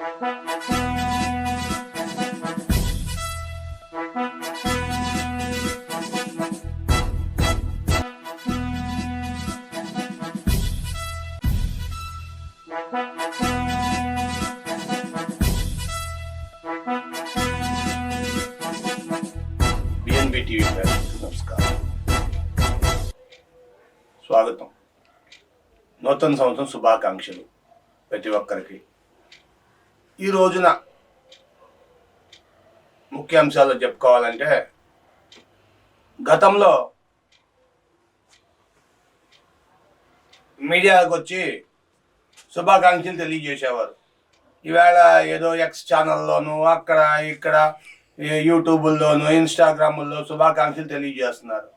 BNB TV నమస్కారం. స్వాగతం. నూతన సంవత్సరం శుభాకాంక్షలు ప్రతి ఒక్కరికి. ఈ రోజున ముఖ్య అంశాలు చెప్పుకోవాలంటే గతంలో మీడియాకు వచ్చి శుభాకాంక్షలు తెలియజేసేవారు. ఈవేళ ఏదో ఎక్స్ ఛానల్లోను అక్కడ ఇక్కడ యూట్యూబ్లోనూ యూట్యూబుల్లోను ఇన్స్టాగ్రాముల్లో శుభాకాంక్షలు తెలియజేస్తున్నారు.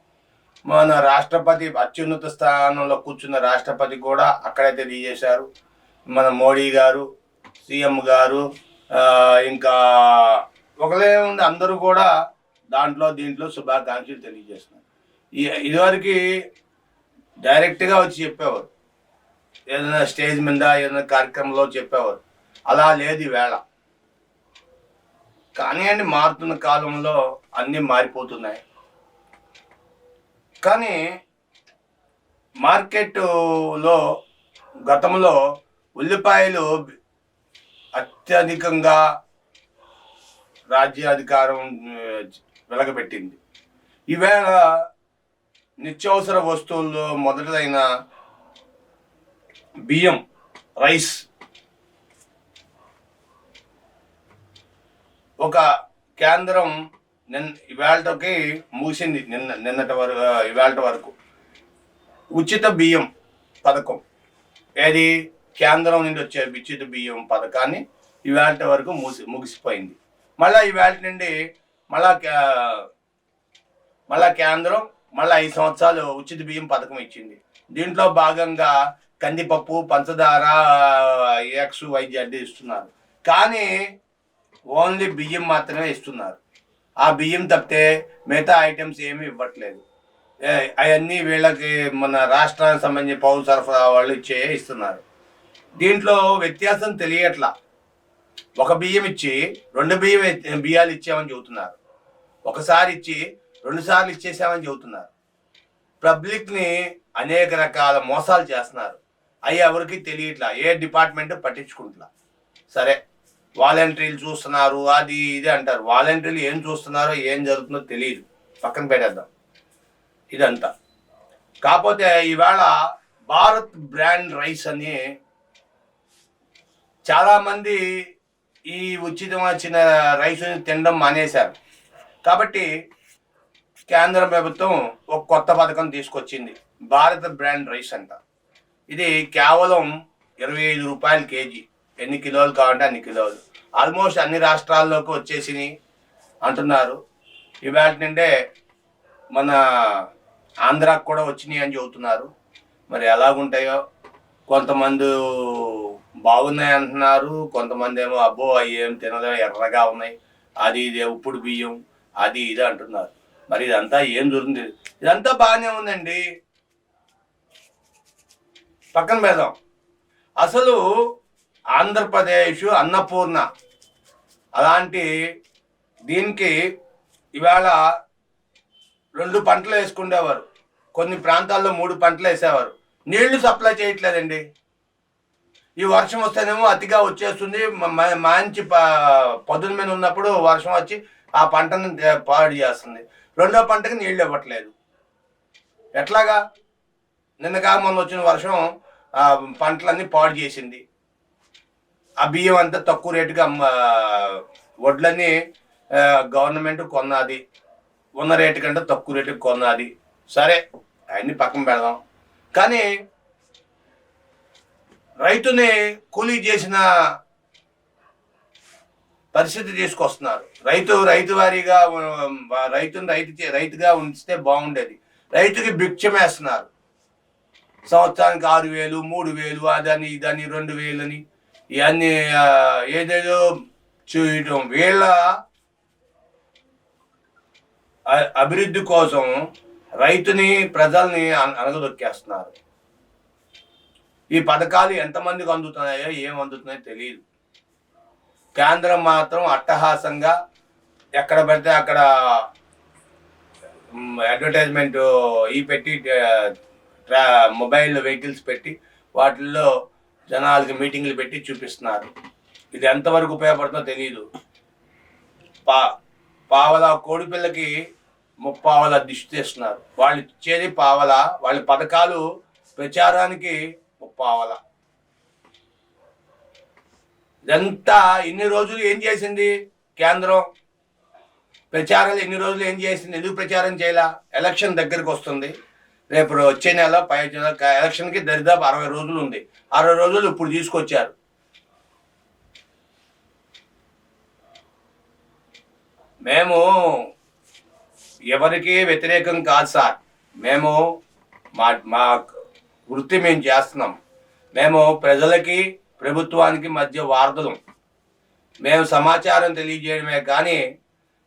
మన రాష్ట్రపతి అత్యున్నత స్థానంలో కూర్చున్న రాష్ట్రపతి కూడా అక్కడే తెలియజేశారు. మన మోడీ గారు సీఎం గారు ఇంకా ఒకలే ఉంది అందరూ కూడా దాంట్లో దీంట్లో శుభాకాంక్షలు తెలియజేస్తున్నారు. ఈ- ఇదివరకు డైరెక్ట్గా వచ్చి చెప్పేవారు. ఏదైనా స్టేజ్ మీద ఏదైనా కార్యక్రమంలో చెప్పేవారు. అలా లేదు వేళ కానీ అండి మారుతున్న కాలంలో అన్నీ మారిపోతున్నాయి. కానీ మార్కెట్లో గతంలో ఉల్లిపాయలు అత్యధికంగా రాజ్యాధికారం వెలగబెట్టింది. ఈవేళ నిత్యావసర వస్తువుల్లో మొదటిదైన బియ్యం రైస్ ఒక కేంద్రం నిన్న ఇవాళకి ముగిసింది నిన్న నిన్నటి వరకు ఇవాళ వరకు. ఉచిత బియ్యం పథకం. ఏది? కేంద్రం నుండి వచ్చే విద్యుత్ బియ్యం పథకాన్ని ఇవాళ వరకు ముసి ముగిసిపోయింది. మళ్ళీ ఇవాళ నుండి మళ్ళా మళ్ళా కేంద్రం మళ్ళీ ఐదు సంవత్సరాలు ఉచిత బియ్యం పథకం ఇచ్చింది. దీంట్లో భాగంగా కందిపప్పు పంచదార ఎక్స్ వైద్యాన్ని ఇస్తున్నారు. కానీ ఓన్లీ బియ్యం మాత్రమే ఇస్తున్నారు. ఆ బియ్యం తప్పితే మిగతా ఐటమ్స్ ఏమీ ఇవ్వట్లేదు. అవన్నీ వీళ్ళకి మన రాష్ట్రానికి సంబంధించి పౌర సరఫరా వాళ్ళు ఇచ్చే ఇస్తున్నారు. దీంట్లో వ్యత్యాసం తెలియట్లా. ఒక బియ్యం ఇచ్చి రెండు బియ్యం బియ్యాలు ఇచ్చామని చెబుతున్నారు. ఒకసారి ఇచ్చి రెండుసార్లు ఇచ్చేసామని చెబుతున్నారు. పబ్లిక్ని అనేక రకాల మోసాలు చేస్తున్నారు. అవి ఎవరికి తెలియట్లా. ఏ డిపార్ట్మెంట్ పట్టించుకుంటున్నా సరే వాలంటీర్లు చూస్తున్నారు అది ఇది అంటారు. వాలంటీర్లు ఏం చూస్తున్నారో ఏం జరుగుతుందో తెలియదు. పక్కన పెట్టేద్దాం. ఇదంతా. కాకపోతే ఈవేళ భారత్ బ్రాండ్ రైస్ అని చాలామంది ఈ ఉచితం వచ్చిన రైస్ తినడం మానేశారు. కాబట్టి కేంద్ర ప్రభుత్వం ఒక కొత్త పథకం తీసుకొచ్చింది. భారత బ్రాండ్ రైస్ అంట. ఇది కేవలం ఇరవై ఐదు రూపాయలు కేజీ. ఎన్ని కిలోలు కావాలంటే అన్ని కిలోలు. ఆల్మోస్ట్ అన్ని రాష్ట్రాల్లోకి వచ్చేసినాయి అంటున్నారు. ఇవాటి నుండే మన ఆంధ్రాకు కూడా వచ్చినాయి అని చెబుతున్నారు. మరి ఎలాగుంటాయో కొంతమంది బాగున్నాయి అంటున్నారు కొంతమంది ఏమో అబ్బో అవి ఏం తినలేవు ఎర్రగా ఉన్నాయి. అది ఇది ఉప్పుడు బియ్యం అది ఇది అంటున్నారు. మరి ఇదంతా ఏం జరుగుతుంది? ఇదంతా బాగానే ఉందండి. పక్కన పెడదాం. అసలు ఆంధ్రప్రదేశ్ అన్నపూర్ణ అలాంటి దీనికి ఇవాళ రెండు పంటలు వేసుకునేవారు కొన్ని ప్రాంతాల్లో మూడు పంటలు వేసేవారు. నీళ్ళు సప్లై చేయట్లేదండి. ఈ వర్షం వస్తేనేమో అతిగా వచ్చేస్తుంది. మంచి ప- పొద్దున మీద ఉన్నప్పుడు వర్షం వచ్చి ఆ పంటను పాడు చేస్తుంది. రెండో పంటకి నీళ్ళు ఇవ్వట్లేదు. ఎట్లాగా? నిన్నగా మొన్న వచ్చిన వర్షం పంటలన్నీ పాడు చేసింది. ఆ బియ్యం అంతా తక్కువ రేటుగా అమ్మ వడ్లన్నీ గవర్నమెంట్ కొన్నది. ఉన్న రేటు కంటే తక్కువ రేటుకి కొన్నది. సరే అవన్నీ పక్కన పెడదాం. కానీ రైతుని కూలీ చేసిన పరిస్థితి తీసుకొస్తున్నారు. రైతు రైతు వారీగా రైతుని రైతు చే- రైతుగా ఉంచితే బాగుండేది. రైతుకి భిక్షమేస్తున్నారు సంవత్సరానికి ఆరు వేలు మూడు వేలు అదని ఇదని రెండు వేలని ఇవన్నీ ఏదేదో చేయటం వీళ్ళ అభివృద్ధి కోసం రైతుని ప్రజల్ని అనగదొక్కేస్తున్నారు. ఈ పథకాలు ఎంతమందికి అందుతున్నాయో ఏం అందుతున్నాయో తెలియదు కేంద్రం మాత్రం అట్టహాసంగా ఎక్కడ పడితే అక్కడ అడ్వర్టైజ్మెంట్ ఈ పెట్టి మొబైల్ వెహికల్స్ పెట్టి వాటిల్లో జనాలకి మీటింగ్లు పెట్టి చూపిస్తున్నారు. ఇది ఎంతవరకు ఉపయోగపడుతుందో తెలియదు పా పావల కోడిపిల్లకి ముప్పావల దిష్టి తెస్తున్నారు. వాళ్ళు ఇచ్చేది పావల వాళ్ళ పథకాలు ప్రచారానికి ముప్పావల. ఇదంతా ఇన్ని రోజులు ఏం చేసింది కేంద్రం? ప్రచారాలు ఎన్ని రోజులు ఏం చేసింది? ఎందుకు ప్రచారం చేయాల? ఎలక్షన్ దగ్గరికి వస్తుంది. రేపు వచ్చే నెల పై నెల ఎలక్షన్కి దరిదాపు అరవై రోజులు ఉంది. అరవై రోజులు ఇప్పుడు తీసుకొచ్చారు. మేము ఎవరికి వ్యతిరేకం కాదు సార్. మేము మా మా వృత్తి మేము చేస్తున్నాం. మేము ప్రజలకి ప్రభుత్వానికి మధ్య వార్తలు మేము సమాచారం తెలియజేయడమే కానీ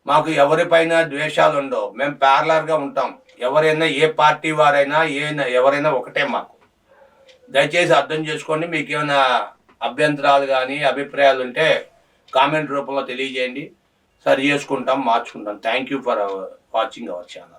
మాకు ఎవరిపైన ద్వేషాలు ఉండవు మేము ప్యారలర్గా ఉంటాం. ఎవరైనా ఏ పార్టీ వారైనా ఏ ఎవరైనా ఒకటే మాకు. దయచేసి అర్థం చేసుకోండి మీకు ఏమైనా అభ్యంతరాలు కానీ అభిప్రాయాలు ఉంటే కామెంట్ రూపంలో తెలియజేయండి. సరి చేసుకుంటాం మార్చుకుంటాం. Thank you for our watching our channel.